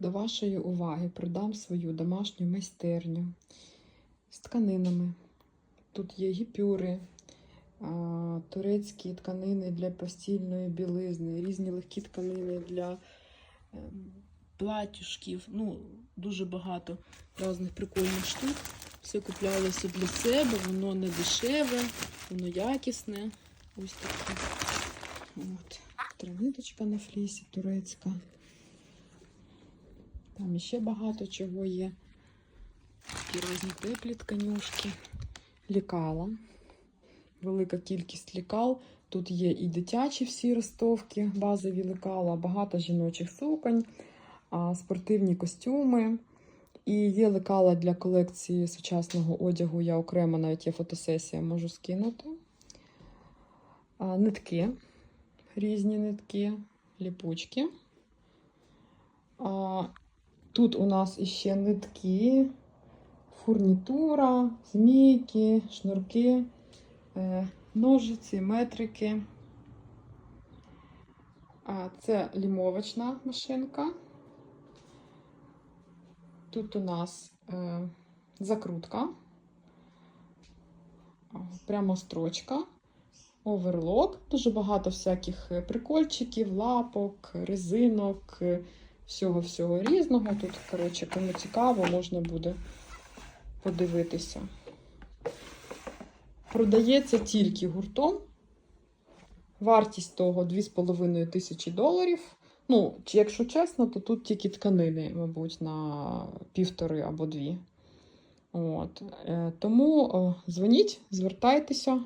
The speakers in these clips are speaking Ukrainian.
до вашої уваги придам свою домашню майстерню з тканинами. Тут є гіпюри, турецькі тканини для постільної білизни, різні легкі тканини для ем, платюшків. Ну, дуже багато різних прикольних штук. Все куплялося для себе, воно не дешеве, воно якісне. Ось таке. От. Травниточка на флісі турецька. Там іще багато чого є. Такі різні теплі тканюшки. Лікала. Велика кількість лікал. Тут є і дитячі всі ростовки, базові лекала, багато жіночих суконь, спортивні костюми. І є лекала для колекції сучасного одягу. Я окремо навіть є фотосесія, можу скинути. Нитки, різні нитки, ліпучки. Тут у нас іще нитки, фурнітура, змійки, шнурки, е, ножиці, метрики. Це лімовочна машинка. Тут у нас е, закрутка, прямо строчка, оверлок, дуже багато всяких прикольчиків, лапок, резинок, всього-всього різного. Тут, коротше, кому цікаво, можна буде подивитися. Продається тільки гуртом. Вартість того 2,5 тисячі доларів. Ну, якщо чесно, то тут тільки тканини, мабуть, на півтори або дві. От. Е, Тому дзвоніть, звертайтеся,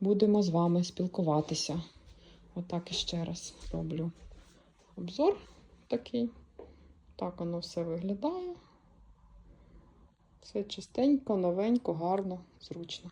будемо з вами спілкуватися. Отак іще раз роблю обзор такий. Так воно все виглядає. Все чистенько, новенько, гарно, зручно.